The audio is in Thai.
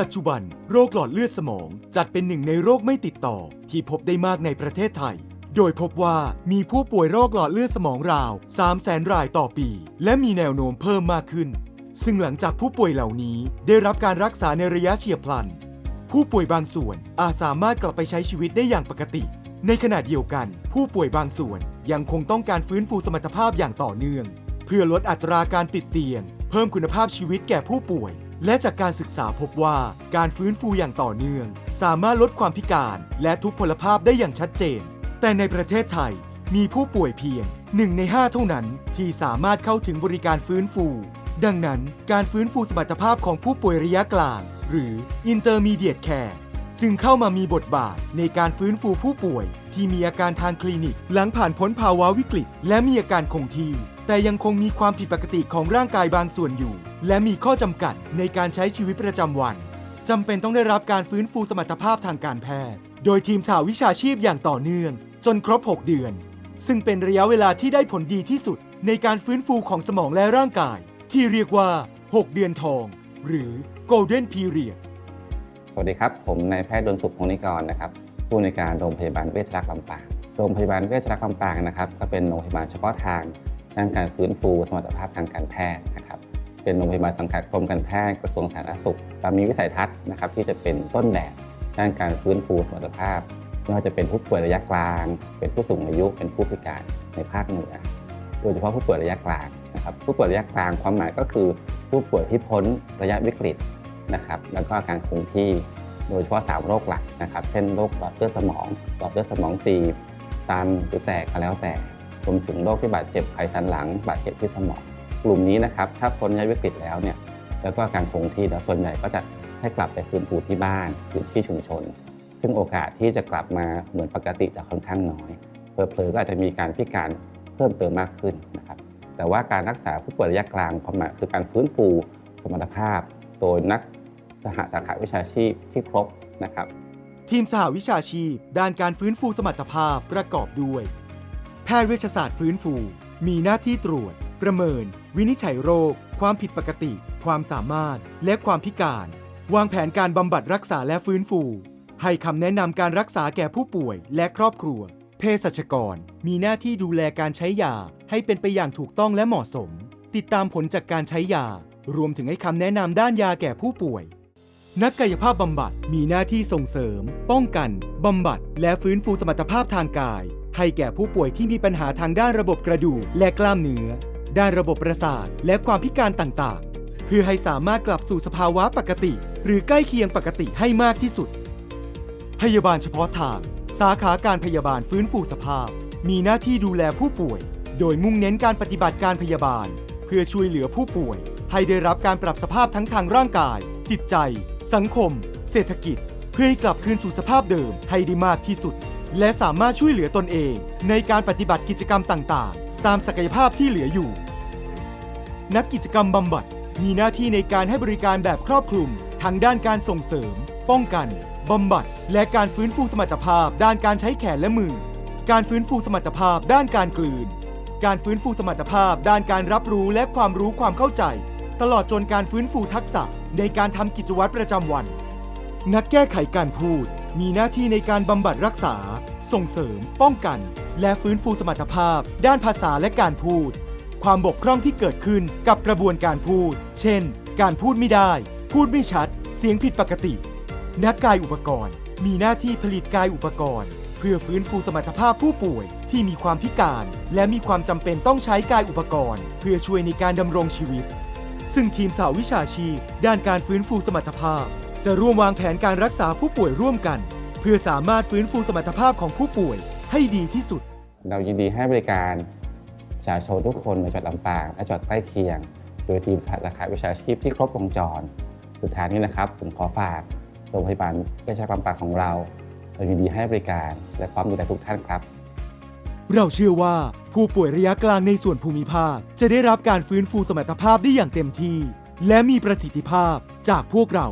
ปัจจุบันโรคหลอดเลือดสมองจัดเป็นหนึ่งในโรคไม่ติดต่อ ที่พบได้มากในประเทศไทย โดยพบว่ามีผู้ป่วยโรคหลอดเลือดสมองราว 3 0 0แสนรายต่อปี และมีแนวโน้มเพิ่มมากขึ้น ซึ่งหลังจากผู้ป่วยเหล่านี้ได้รับการรักษาในระยะเฉียบพลัน ผู้ป่วยบางส่วนอาจสามารถกลับไปใช้ชีวิตได้อย่างปกติ ในขณะเดียวกัน ผู้ป่วยบางส่วนยังคงต้องการฟื้นฟูสมรรถภาพอย่างต่อเนื่อง เพื่อลดอัตราการติดเตียง เพิ่มคุณภาพชีวิตแก่ผู้ป่วย และจากการศึกษาพบว่าการฟื้นฟูอย่างต่อเนื่อง สามารถลดความพิการและทุพพลภาพได้อย่างชัดเจน แต่ในประเทศไทยมีผู้ป่วยเพียง 1 ใน 5 เท่านั้นที่สามารถเข้าถึงบริการฟื้นฟู ดังนั้นการฟื้นฟูสมรรถภาพของผู้ป่วยระยะกลาง หรือ Intermediate Care จึงเข้ามามีบทบาทในการฟื้นฟูผู้ป่วย ที่มีอาการทางคลินิก หลังผ่านพ้นภาวะวิกฤต และมีอาการคงที่ แต่ยังคงมีความผิดปกติของร่างกายบางส่วนอยู่ และมีข้อจำกัดในการใช้ชีวิตประจำวันจำเป็นต้องได้รับการฟื้นฟูสมรรถภาพทางการแพทย์ โดยทีมสาววิชาชีพอย่างต่อเนื่อง จนครบ 6 เดือน ซึ่งเป็นระยะเวลาที่ได้ผลดีที่สุด ในการฟื้นฟูของสมองและร่างกาย ที่เรียกว่า 6 เดือนทอง หรือ Golden Period สวัสดีครับ ผมนายแพทย์ดนสุขพงนิกรนะครับผู้ในการโรงพยาบาลเวชรักษ์ลำปางโรงพยาบาลเวชรักษ์ลำปางนะครับก็เป็นโรงพยาบาลเฉพาะทาง ด้านการฟื้นฟูสมรรถภาพทางการแพทย์นะครับเป็นโรงพยาบาลสังกัดกรมการแพทย์กระทรวงสาธารณสุขตามมีวิสัยทัศน์นะครับที่จะเป็นต้นแบบด้านการฟื้นฟูสมรรถภาพไม่ว่าจะเป็นผู้ป่วยระยะกลาง เป็นผู้สูงอายุ เป็นผู้พิการในภาคเหนือ โดยเฉพาะผู้ป่วยระยะกลางนะครับผู้ป่วยระยะกลางความหมายก็คือ ผู้ป่วยที่พ้นระยะวิกฤตนะครับแล้วก็อาการคงที่โดยเฉพาะ 3 โรคหลักนะครับ เช่นโรคหลอดเลือดสมอง หลอดเลือดสมองตีบตันหรือแตกก็แล้วแต่ รวมถึงโรคที่บาดเจ็บไขสันหลัง บาดเจ็บที่สมอง กลุ่มนี้นะครับ ถ้าพ้นระยะวิกฤตแล้วเนี่ย แล้วก็การคงที่แล้วส่วนใหญ่ก็จะให้กลับไปฟื้นฟูที่บ้านหรือที่ชุมชน ซึ่งโอกาสที่จะกลับมาเหมือนปกติจะค่อนข้างน้อยเผลอๆก็อาจจะมีการพิการเพิ่มเติมมากขึ้นนะครับ แต่ว่าการรักษาผู้ป่วยระยะกลางความหมายคือการฟื้นฟูสมรรถภาพ โดยนักสหสาขาวิชาชีพที่ครบนะครับ ทีมสหวิชาชีพ ด้านการฟื้นฟูสมรรถภาพประกอบด้วย ทย์เวชศาสตร์ฟื้นฟู มีหน้าที่ตรวจ ประเมิน วินิจฉัยโรค ความผิดปกติ ความสามารถ และความพิการ วางแผนการบำบัดรักษาและฟื้นฟู ให้คำแนะนำการรักษาแก่ผู้ป่วยและครอบครัว เภสัชกร มีหน้าที่ดูแลการใช้ยาให้เป็นไปอย่างถูกต้องและเหมาะสม ติดตามผลจากการใช้ยา รวมถึงให้คำแนะนำด้านยาแก่ผู้ป่วย นักกายภาพบำบัดมีหน้าที่ส่งเสริม ป้องกันบำบัด และฟื้นฟูสมรรถภาพทางกาย ให้แก่ผู้ป่วยที่มีปัญหาทางด้านระบบกระดูกและกล้ามเนื้อ ด้านระบบประสาทและความพิการต่างๆ เพื่อให้สามารถกลับสู่สภาวะปกติ หรือใกล้เคียงปกติให้มากที่สุด พยาบาลเฉพาะทาง สาขาการพยาบาลฟื้นฟูสภาพ มีหน้าที่ดูแลผู้ป่วย โดยมุ่งเน้นการปฏิบัติการพยาบาล เพื่อช่วยเหลือผู้ป่วย ให้ได้รับการปรับสภาพทั้งทางร่างกาย จิตใจ สังคม เศรษฐกิจ เพื่อให้กลับคืนสู่สภาพเดิมให้ได้มากที่สุด และสามารถช่วยเหลือตนเอง ในการปฏิบัติกิจกรรมต่างๆ ตามศักยภาพที่เหลืออยู่ นักกิจกรรมบำบัดมีหน้าที่ในการให้บริการแบบครอบคลุมทั้งด้านการส่งเสริม ป้องกันบำบัด และการฟื้นฟูสมรรถภาพด้านการใช้แขนและมือ การฟื้นฟูสมรรถภาพด้านการกลืน การฟื้นฟูสมรรถภาพด้านการรับรู้และความรู้ความเข้าใจ ตลอดจนการฟื้นฟูทักษะในการทำกิจวัตรประจำวัน นักแก้ไขการพูด มีหน้าที่ในการบำบัดรักษา ส่งเสริม ป้องกัน และฟื้นฟูสมรรถภาพ ด้านภาษาและการพูด ความบกพร่องที่เกิดขึ้นกับกระบวนการพูด เช่น การพูดไม่ได้ พูดไม่ชัด เสียงผิดปกติ นักกายอุปกรณ์ มีหน้าที่ผลิตกายอุปกรณ์ เพื่อฟื้นฟูสมรรถภาพผู้ป่วย ที่มีความพิการ และมีความจำเป็นต้องใช้กายอุปกรณ์ เพื่อช่วยในการดำรงชีวิต ซึ่งทีมสาววิชาชีพ ด้านการฟื้นฟูสมรรถภาพจะร่วมวางแผนการรักษาผู้ป่วยร่วมกัน เพื่อสามารถฟื้นฟูสมรรถภาพของผู้ป่วยให้ดีที่สุด เรายินดีให้บริการประชาชนทุกคนในจังหวัดลำปางและจังหวัดใกล้เคียง โดยทีมสาขาวิชาชีพที่ครบวงจร สุดท้ายนี้นะครับ ผมขอฝากโรงพยาบาลเวชรักษ์ลำปางของเรา เรายินดีให้บริการและพร้อมดูแลทุกท่านครับ เราเชื่อว่าผู้ป่วยระยะกลางในส่วนภูมิภาค จะได้รับการฟื้นฟูสมรรถภาพได้อย่างเต็มที่ และมีประสิทธิภาพจากพวกเรา